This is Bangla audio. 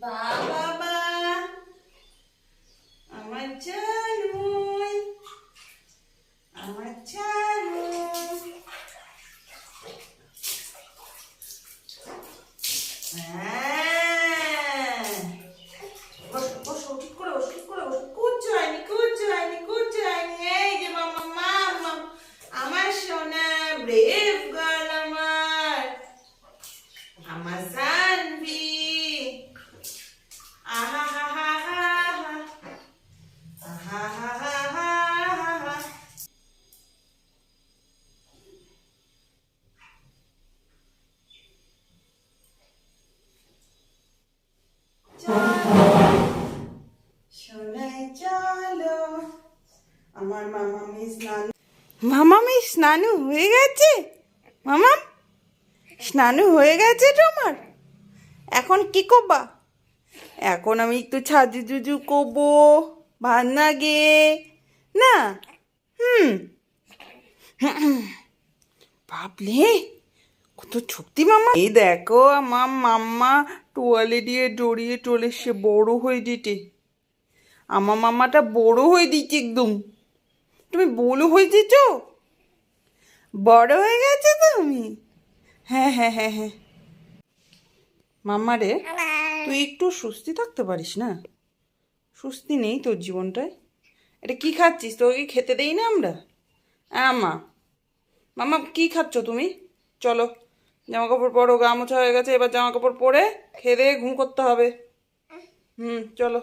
Ba ba ba, am I charlie? Am I charlie? Ah. আমার মামা মিস নানু। মামা মিস স্নানু হয়ে গেছে? মামা স্নানু হয়ে গেছে তোমার? এখন কি করবা? এখন আমি একটু ছাজু জুজু করব ভালো লাগে না? হুম। ভাবলে, কত শক্তি মামা। এই দেখো আমার মাম্মা টোয়ালে দিয়ে জড়িয়ে চলে সে বড় হয়ে যেতে আমার মামাটা বড় হয়ে দিচ্ছে একদম। তুমি বড় হয়ে যেছ বড় হয়ে গেছে তুমি? হ্যাঁ হ্যাঁ হ্যাঁ হ্যাঁ। মাম্মা রে তুই একটু সুস্থি থাকতে পারিস না? সুস্থি নেই তোর জীবনটায়। এটা কি খাচ্ছিস? তোকে খেতে দেই না আমরা? হ্যাঁ মা মামা কি খাচ্ছ তুমি? চলো জামা কাপড় পরো, গা মোছা হয়ে গেছে, এবার জামা কাপড় পরে খেয়ে দিয়ে ঘুম করতে হবে। হুম, চলো।